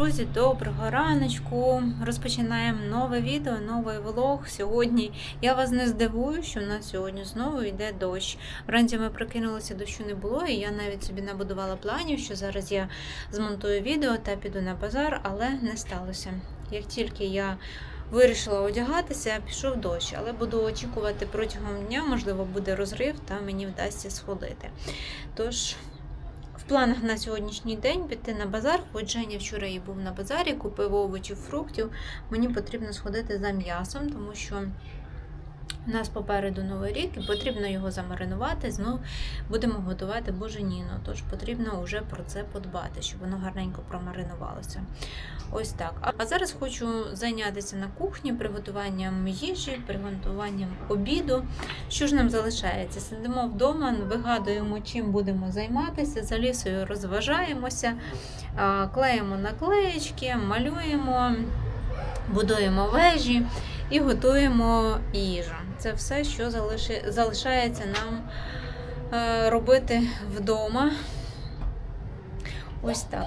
друзі! Доброго раночку! Розпочинаємо нове відео, новий влог. Сьогодні я вас не здивую, що в нас сьогодні знову йде дощ. Вранці ми прокинулися, дощу не було, і я навіть собі набудувала планів, що зараз я змонтую відео та піду на базар, але не сталося. Як тільки я вирішила одягатися, пішов дощ, але буду очікувати протягом дня, можливо, буде розрив, та мені вдасться сходити. Тож. Планах на сьогоднішній день піти на базар, хоч Женя вчора і був на базарі, купив овочів, фруктів. Мені потрібно сходити за м'ясом, тому що у нас попереду новий рік і потрібно його замаринувати. Знов будемо готувати боженіну, тож потрібно вже про це подбати, щоб воно гарненько промаринувалося. Ось так. А зараз хочу зайнятися на кухні приготуванням їжі, приготуванням обіду. Що ж нам залишається? Сидимо вдома, вигадуємо, чим будемо займатися, за лісою розважаємося, клеїмо наклеєчки, малюємо, будуємо вежі і готуємо їжу. Це все, що залишається нам е, робити вдома. Ось так.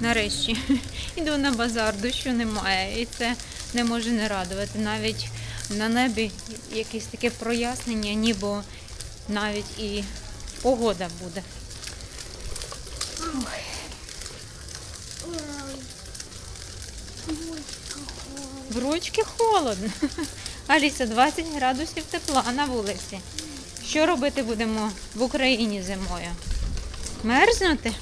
Нарешті йду на базар, дощу немає, і це не може не радувати. Навіть на небі якесь таке прояснення, ніби навіть і погода буде. В ручки холодно. Аліса, 20 градусів тепла на вулиці. Що робити будемо в Україні зимою? Мерзнути?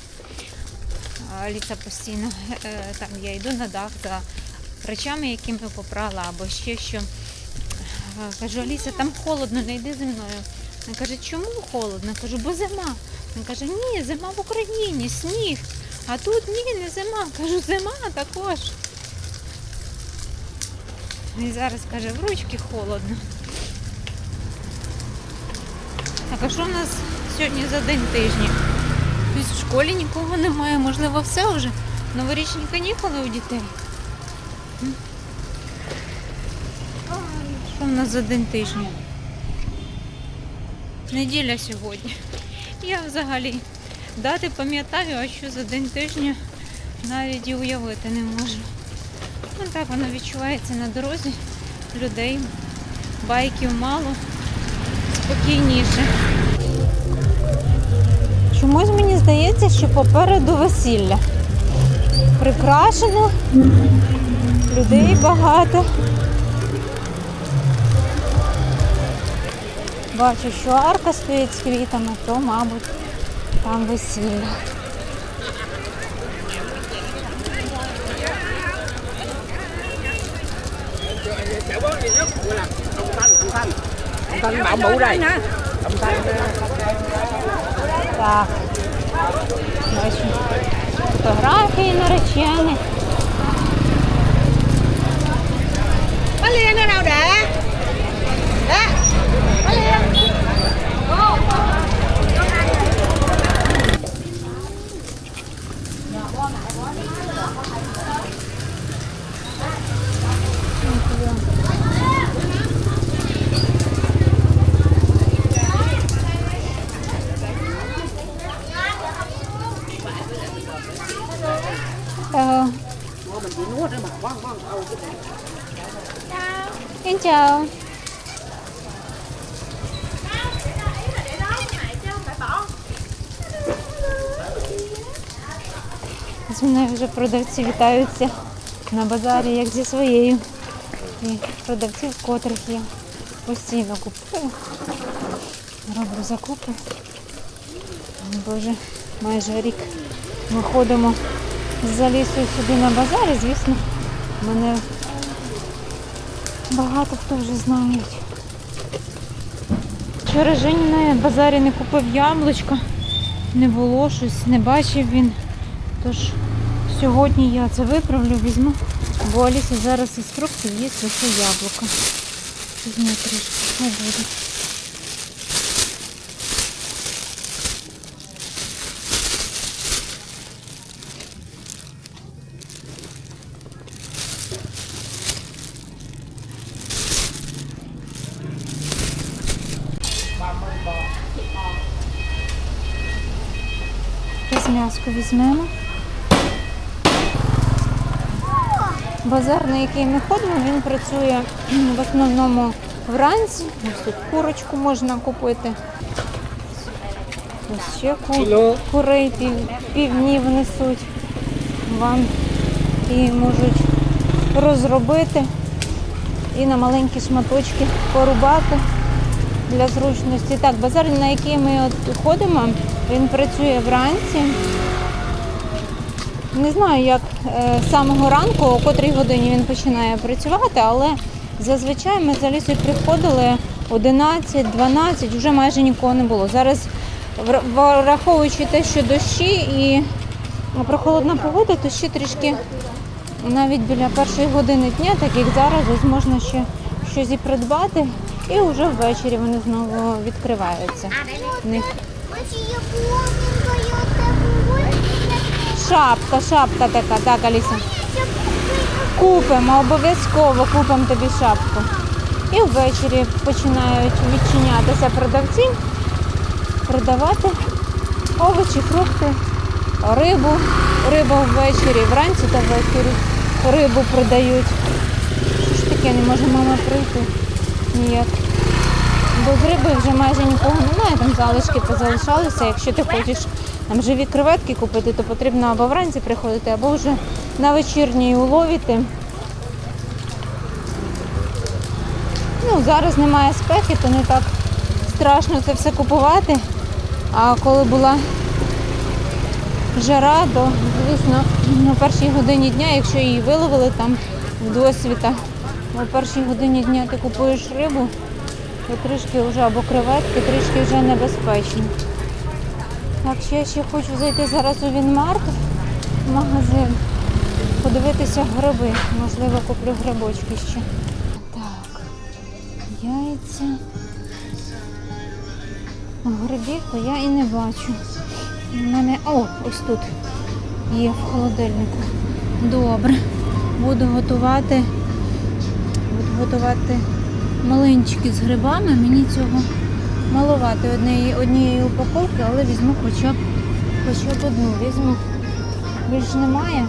Аліса постійно е, там я йду на дах за речами, які ми попрала, або ще що. Е, Кажу, Аліса, там холодно, не йди зі мною. Вона каже, чому холодно? Кажу, бо зима. Він каже, ні, зима в Україні, сніг. А тут ні, не зима. Кажу, зима також. І зараз каже, в ручки холодно. Так, а що в нас сьогодні за день тижня? Тобто в школі нікого немає, можливо, все вже. Новорічні канікули у дітей. Що в нас за день тижня? Неділя сьогодні. Я взагалі дати пам'ятаю, а що за день тижня навіть і уявити не можу. Ну так воно відчувається на дорозі. Людей, байків мало, спокійніше. Чомусь мені здається, що попереду весілля. Прикрашено, людей багато. Бачу, що арка стоїть з квітами, то, мабуть, там весілля. ông thanh ông thanh ông thanh bảo mũ đây ông thanh Так. Бачу. Фотографії наречених. Có liên ở đâu để? Đó. Này Xin chào. З мною вже продавці вітаються на базарі, як зі своєю. І продавців, котрих я постійно купую. Роблю закупи. Боже, майже рік ми ходимо за лісою сюди на базарі, звісно, мене багато хто вже знають. Вчора Жені на базарі не купив яблучка, не було щось, не бачив він. Тож сьогодні я це виправлю, візьму, бо Алісі зараз із фруктів є лише яблуко. Візьму трішки, не буде. Зараз м'яско візьмемо. Базар, на який ми ходимо, він працює в основному вранці. Ось тут курочку можна купити. Ось ще ку- курей пів, півнів несуть вам і можуть розробити і на маленькі шматочки порубати для зручності. Так, базар, на який ми от ходимо, він працює вранці. Не знаю, як е, з самого ранку, о котрій годині він починає працювати, але зазвичай ми за лісою приходили 11-12, вже майже нікого не було. Зараз, враховуючи те, що дощі і прохолодна погода, то ще трішки навіть біля першої години дня, так як зараз, ось можна ще щось і придбати, і вже ввечері вони знову відкриваються. В них шапка, шапка така, так, Аліса. Купимо, обов'язково купимо тобі шапку. І ввечері починають відчинятися продавці, продавати овочі, фрукти, рибу. Рибу ввечері, вранці та ввечері рибу продають. Що ж таке, не може мама прийти? Ніяк. Бо з риби вже майже нікого немає, там залишки позалишалися. Якщо ти хочеш там живі креветки купити, то потрібно або вранці приходити, або вже на вечірній уловіти. Ну, зараз немає спеки, то не так страшно це все купувати. А коли була жара, то, звісно, на першій годині дня, якщо її виловили там в досвіта, о першій годині дня ти купуєш рибу, то трішки вже або креветки, трішки вже небезпечно. Так, що я ще хочу зайти зараз у Вінмарт в магазин, подивитися гриби. Можливо, куплю грибочки ще. Так, яйця. Грибів то я і не бачу. У мене. О, ось тут є в холодильнику. Добре. Буду готувати. Буду готувати малинчики з грибами. Мені цього малувати однієї, однієї упаковки, але візьму хоча б, хоча б одну. Візьму. Більш немає?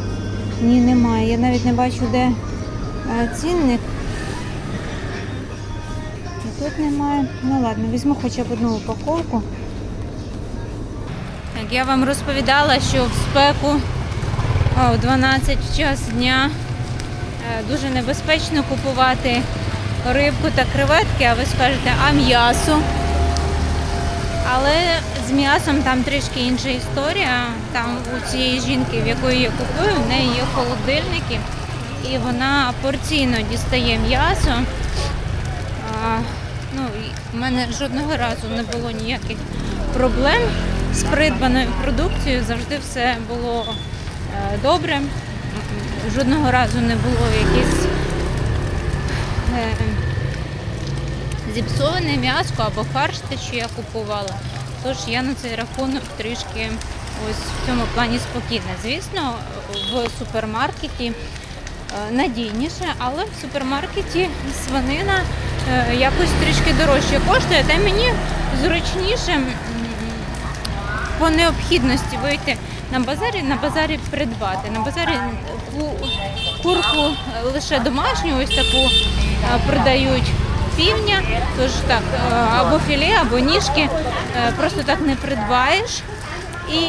Ні, немає. Я навіть не бачу, де е, цінник. І тут немає. Ну ладно, візьму хоча б одну упаковку. Так, я вам розповідала, що в спеку о, в 12 в час дня е, дуже небезпечно купувати рибку та креветки, а ви скажете, а м'ясо? Але з м'ясом там трішки інша історія. Там у цієї жінки, в якої я купую, в неї є холодильники, і вона порційно дістає м'ясо. Ну, в мене жодного разу не було ніяких проблем з придбаною продукцією. Завжди все було е, добре. Жодного разу не було якісь е, зіпсоване м'ясо або фарш, те, що я купувала. Тож я на цей рахунок трішки ось в цьому плані спокійна. Звісно, в супермаркеті е, надійніше, але в супермаркеті свинина е, якось трішки дорожче коштує, та мені зручніше по необхідності вийти на базарі, на базарі придбати. На базарі курку е, лише домашню, ось таку продають півня, тож так, е, або філе, або ніжки, е, просто так не придбаєш. І,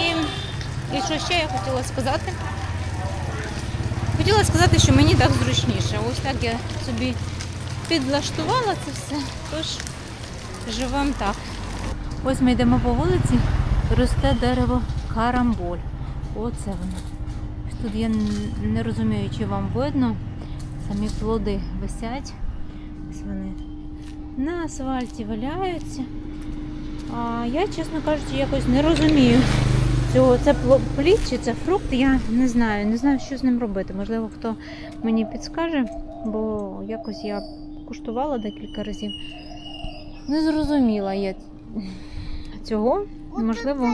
і що ще я хотіла сказати? Хотіла сказати, що мені так зручніше. Ось так я собі підлаштувала це все. Тож живемо так. Ось ми йдемо по вулиці, росте дерево карамболь. Оце воно. Тут я не розумію, чи вам видно. Самі плоди висять. Ось вони на асфальті валяються. А я, чесно кажучи, якось не розумію. Цього це плід чи це фрукт, я не знаю. Не знаю, що з ним робити. Можливо, хто мені підскаже, бо якось я куштувала декілька разів. Не зрозуміла я цього. Можливо,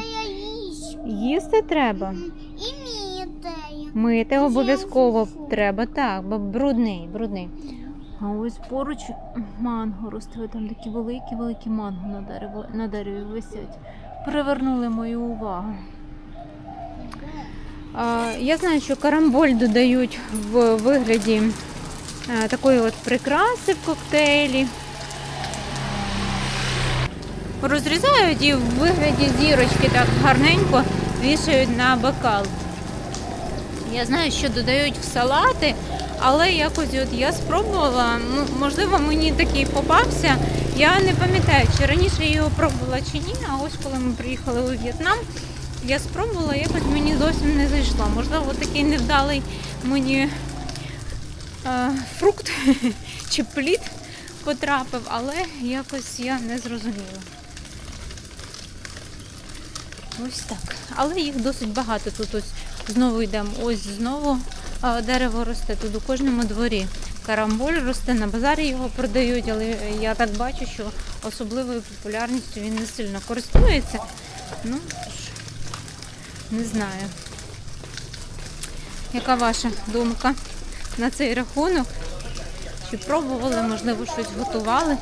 їсти треба. І міти. Мити обов'язково треба, так, бо брудний, брудний. А ось поруч манго росте, там такі великі-великі манго на дереві, на дереві висять. Привернули мою увагу. Я знаю, що карамболь додають в вигляді е, такої от прикраси в коктейлі. Розрізають і в вигляді зірочки так гарненько вішають на бокал. Я знаю, що додають в салати, але якось от я спробувала. Ну, можливо, мені такий попався. Я не пам'ятаю, чи раніше я його пробувала чи ні. А ось коли ми приїхали у В'єтнам, я спробувала, якось мені зовсім не зайшло. Можливо, такий невдалий мені е, фрукт чи плід потрапив, але якось я не зрозуміла. Ось так. Але їх досить багато. Тут ось знову йдемо. Ось знову дерево росте. Тут у кожному дворі. Карамболь росте, на базарі його продають, але я так бачу, що особливою популярністю він не сильно користується. Ну, не знаю. Яка ваша думка на цей рахунок? Чи пробували, можливо, щось готували?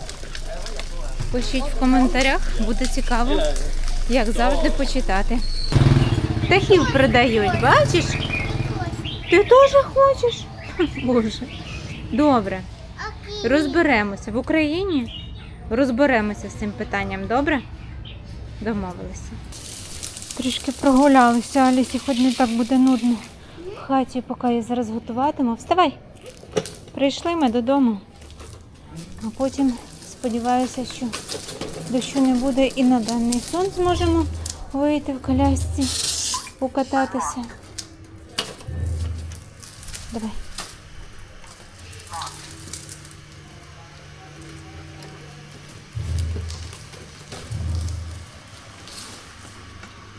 Пишіть в коментарях, буде цікаво, як завжди почитати. Птахів продають, бачиш? Ти теж хочеш? Боже. Добре. Розберемося в Україні. Розберемося з цим питанням, добре? Домовилися. Трішки прогулялися, Алісі, хоч не так буде нудно. В хаті, поки я зараз готуватиму. Вставай! Прийшли ми додому. А потім сподіваюся, що дощу не буде і на даний сон зможемо вийти в колясці, покататися. Давай.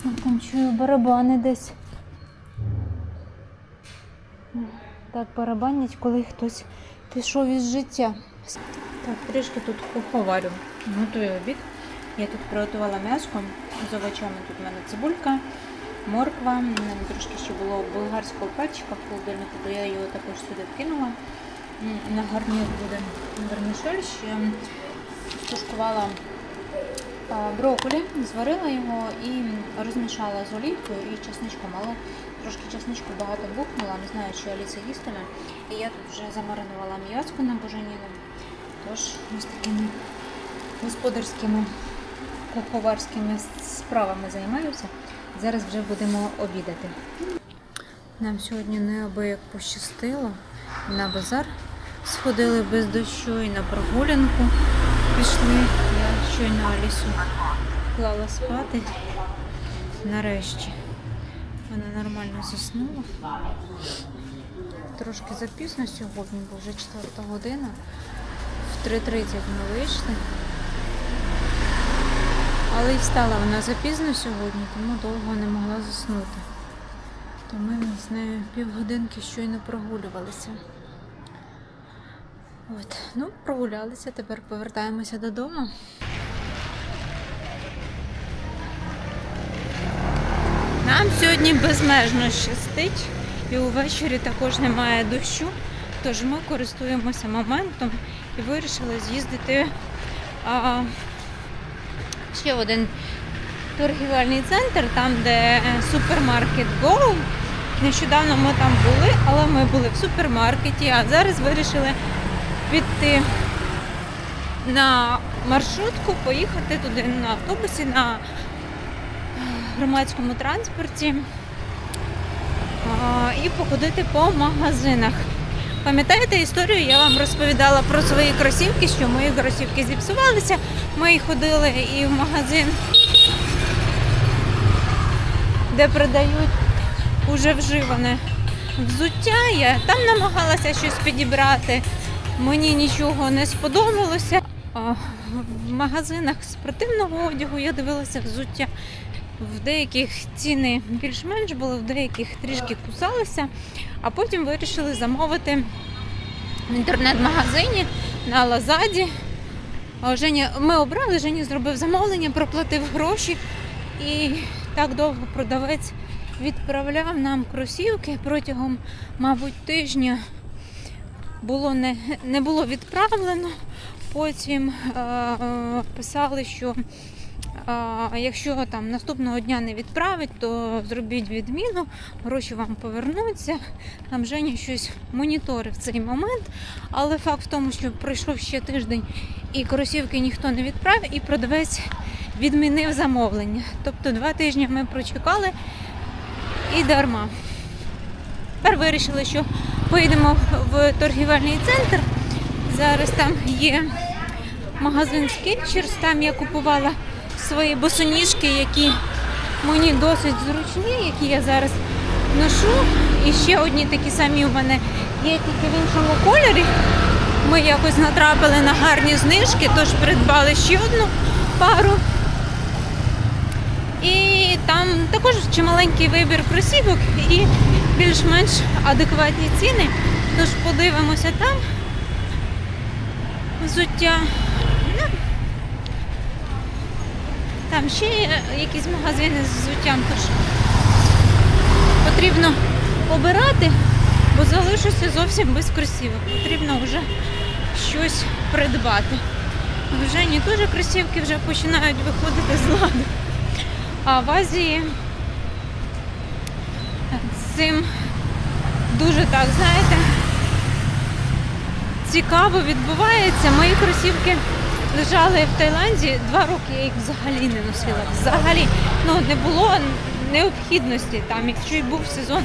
А Там чую барабани десь. Так барабанять, коли хтось пішов із життя. Так, трішки тут поховарю. Готую обід. Я тут приготувала м'яско з овочами. Тут в мене цибулька, морква. Трошки ще було болгарського перчика в холодильнику, то я його також сюди вкинула. На гарнір буде вермішель. Ще м, стушкувала а, брокколі, зварила його і розмішала з олійкою і чесничком, але трошки чесничку багато бухнула, не знаю, чи Аліса їстиме. І я тут вже замаринувала м'язку на буженіну. Тож ось такими господарськими куховарськими справами займаюся. Зараз вже будемо обідати. Нам сьогодні неабияк пощастило. На базар сходили без дощу і на прогулянку пішли. Я щойно Алісу вклала спати. Нарешті. Вона нормально заснула. Трошки запізно сьогодні, бо вже 4 година. В 3.30 ми вийшли. Але й встала вона запізно сьогодні, тому довго не могла заснути. То ми з нею півгодинки щойно прогулювалися. От, ну, прогулялися, тепер повертаємося додому. Нам сьогодні безмежно щастить, і увечері також немає дощу, тож ми користуємося моментом і вирішили з'їздити ще один торгівельний центр, там, де супермаркет Go. Нещодавно ми там були, але ми були в супермаркеті, а зараз вирішили піти на маршрутку, поїхати туди на автобусі, на громадському транспорті і походити по магазинах. Пам'ятаєте історію? Я вам розповідала про свої кросівки, що мої кросівки зіпсувалися. Ми ходили і в магазин, де продають уже вживане взуття. Я там намагалася щось підібрати. Мені нічого не сподобалося. В магазинах спортивного одягу я дивилася взуття. В деяких ціни більш-менш були, в деяких трішки кусалися, а потім вирішили замовити в інтернет-магазині на Лазаді. А Женя, ми обрали, Женя зробив замовлення, проплатив гроші і так довго продавець відправляв нам кросівки протягом, мабуть, тижня. Було не, не було відправлено. Потім е, е, писали, що Якщо там наступного дня не відправить, то зробіть відміну, гроші вам повернуться. Там Женя щось моніторив цей момент. Але факт в тому, що пройшов ще тиждень і кросівки ніхто не відправив, і продавець відмінив замовлення. Тобто два тижні ми прочекали і дарма. Тепер вирішили, що поїдемо в торгівельний центр. Зараз там є магазин Skechers, там я купувала свої босоніжки, які мені досить зручні, які я зараз ношу. І ще одні такі самі у мене є тільки в іншому кольорі. Ми якось натрапили на гарні знижки, тож придбали ще одну пару. І там також чималенький вибір кросівок і більш-менш адекватні ціни. Тож подивимося там взуття. Ну, Там ще є якісь магазини з взуттям, тож потрібно обирати, бо залишуся зовсім без кросівок. Потрібно вже щось придбати. В Жені теж кросівки вже починають виходити з ладу. А в Азії цим дуже так, знаєте, цікаво відбувається. Мої кросівки лежали в Таїланді два роки, я їх взагалі не носила. Взагалі ну, не було необхідності там. Якщо й був сезон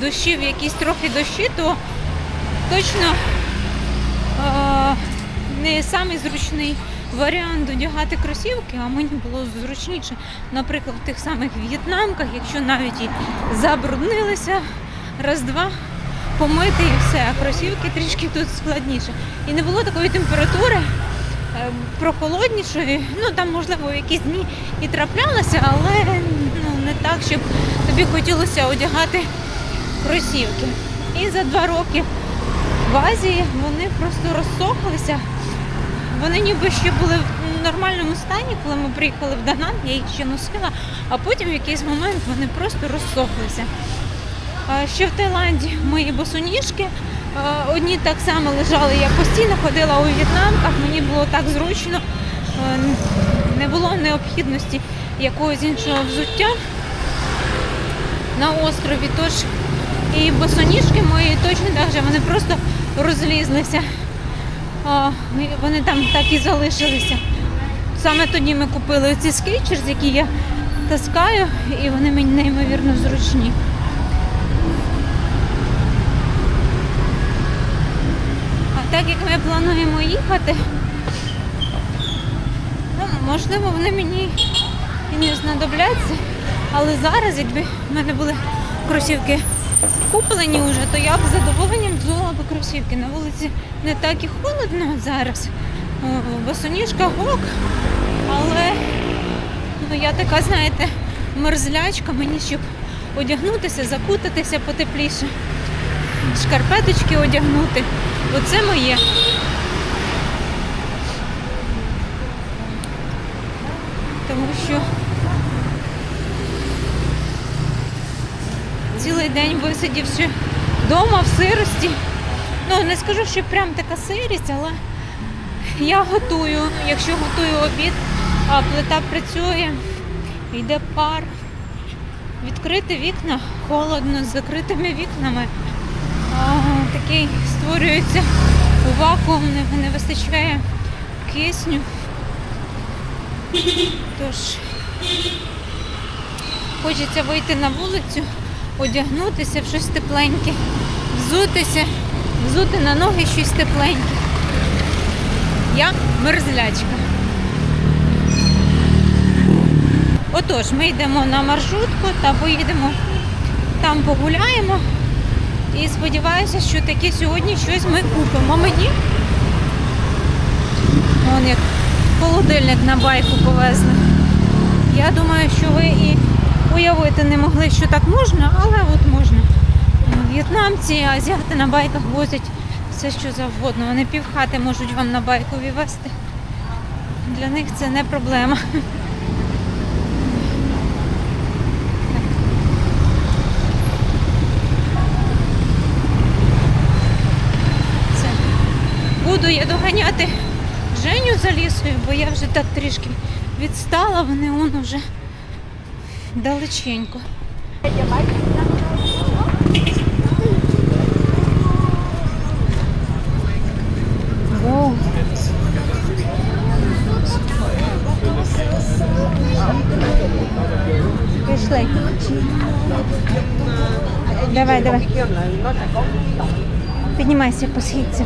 дощів, якісь трохи дощі, то точно е- не самий зручний варіант одягати кросівки, а мені було зручніше, наприклад, в тих самих в'єтнамках, якщо навіть і забруднилися раз-два помити і все, а кросівки трішки тут складніше. І не було такої температури прохолоднішої. Ну там, можливо, якісь дні і траплялося, але ну, не так, щоб тобі хотілося одягати кросівки. І за два роки в Азії вони просто розсохлися. Вони ніби ще були в нормальному стані, коли ми приїхали в Данан, я їх ще носила, а потім в якийсь момент вони просто розсохлися. Ще в Таїланді мої босоніжки. А, Одні так само лежали, я постійно ходила у в'єтнамках, мені було так зручно, е, не було необхідності якогось іншого взуття на острові. Тож і босоніжки мої точно так же, вони просто розлізлися. Вони там так і залишилися. Саме тоді ми купили ці скейчерс, які я таскаю, і вони мені неймовірно зручні. Так як ми плануємо їхати, ну, можливо, вони мені і не знадобляться. Але зараз, якби в мене були кросівки куплені вже, то я б з задоволенням взула б кросівки. На вулиці не так і холодно зараз. Босоніжка гок, але ну, я така, знаєте, мерзлячка, мені щоб одягнутися, закутатися потепліше, шкарпеточки одягнути. Оце моє. Тому що цілий день висидівши вдома в сирості. Ну, не скажу, що прям така сирість, але я готую. Якщо готую обід, а плита працює, йде пар. Відкрити вікна холодно, з закритими вікнами. Такий створюється вакуум, не, не вистачає кисню. Тож хочеться вийти на вулицю, одягнутися в щось тепленьке, взутися, взути на ноги щось тепленьке. Я мерзлячка. Отож, ми йдемо на маршрутку та поїдемо там погуляємо. І сподіваюся, що таки сьогодні щось ми купимо. Мені Вон як холодильник на байку повезли. Я думаю, що ви і уявити не могли, що так можна, але от можна. В'єтнамці, азіати на байках возять все, що завгодно. Вони півхати можуть вам на байкові вести. Для них це не проблема. Буду я доганяти Женю за лісою, бо я вже так трішки відстала, вони он уже далеченько. Пішли. Давай, давай. Піднімайся по східці.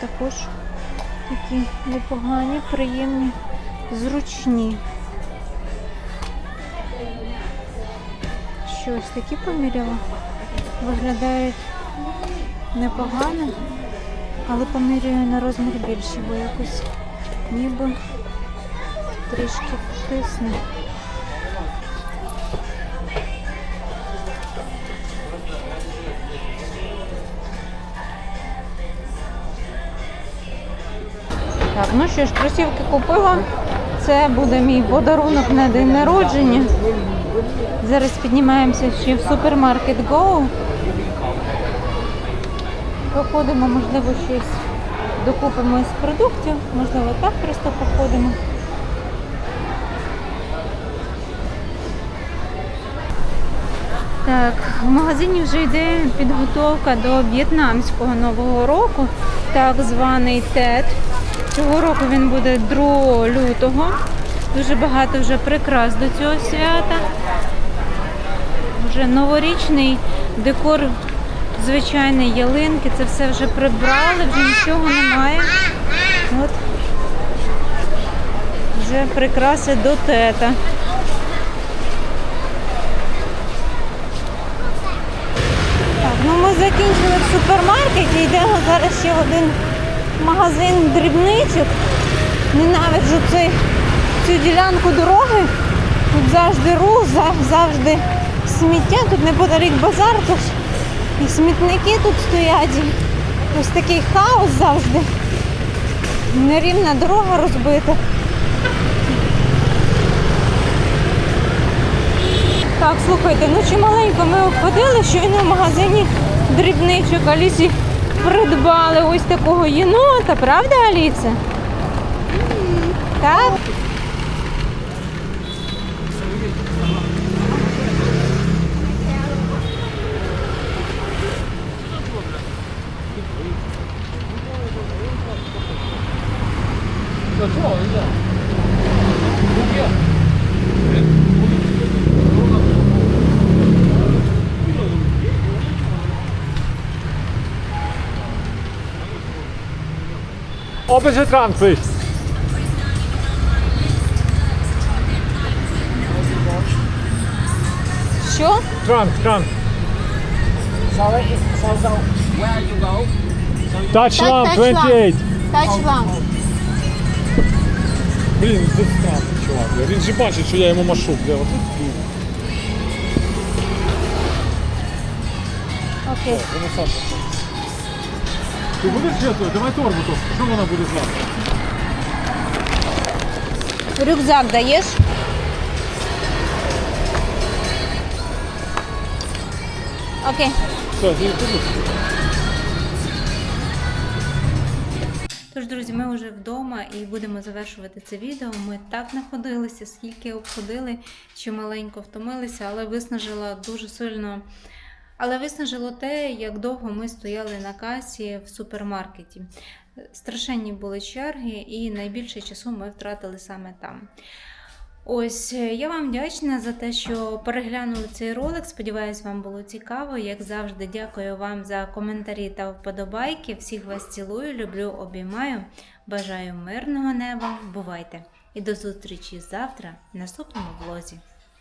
Також такі непогані, приємні, зручні. Щось такі поміряла. Виглядають непогано. Але помірюю на розмір більше, бо якось ніби трішки тисне. Ну що ж, кросівки купила. Це буде мій подарунок на день народження. Зараз піднімаємося ще в супермаркет Go. Походимо, можливо, щось докупимо із продуктів, можливо, так просто походимо. Так, в магазині вже йде підготовка до в'єтнамського нового року, так званий ТЕТ. Цього року він буде 2 лютого. Дуже багато вже прикрас до цього свята. Вже новорічний декор звичайної ялинки, це все вже прибрали, вже нічого немає. От вже прикраси до тета. Так, ну ми закінчили в супермаркеті, йдемо зараз ще один магазин дрібничок. Ненавиджу цей, цю ділянку дороги. Тут завжди рух, завжди сміття, тут неподалік базар, тож і смітники тут стоять. і Ось такий хаос завжди. Нерівна дорога розбита. Так, слухайте, ну чималенько ми обходили, щойно в магазині дрібничок Алісі придбали ось такого єнота, правда, Аліса? Так? Opposite trunk, please. Що? Trunk, trunk. Sorry, so so where you go? Touch Touch- lamp touch 28. Тач ламп. Блін, це странно, чувак. бля. Він же бачить, що я йому машу. Бля. От тут, Окей. воно сам пішов. Ти будеш чесно? Давай торбу то. Що вона буде знати? Рюкзак даєш? Окей. Все. Тож, друзі, ми вже вдома і будемо завершувати це відео. Ми так находилися, скільки обходили, чи маленько втомилися, але виснажила дуже сильно. Але виснажило те, як довго ми стояли на касі в супермаркеті. Страшенні були черги, і найбільше часу ми втратили саме там. Ось е, я вам вдячна за те, що переглянули цей ролик. Сподіваюсь, вам було цікаво. Як завжди, дякую вам за коментарі та вподобайки. Всіх вас цілую, люблю, обіймаю. Бажаю мирного неба. Бувайте! І до зустрічі завтра в наступному влозі.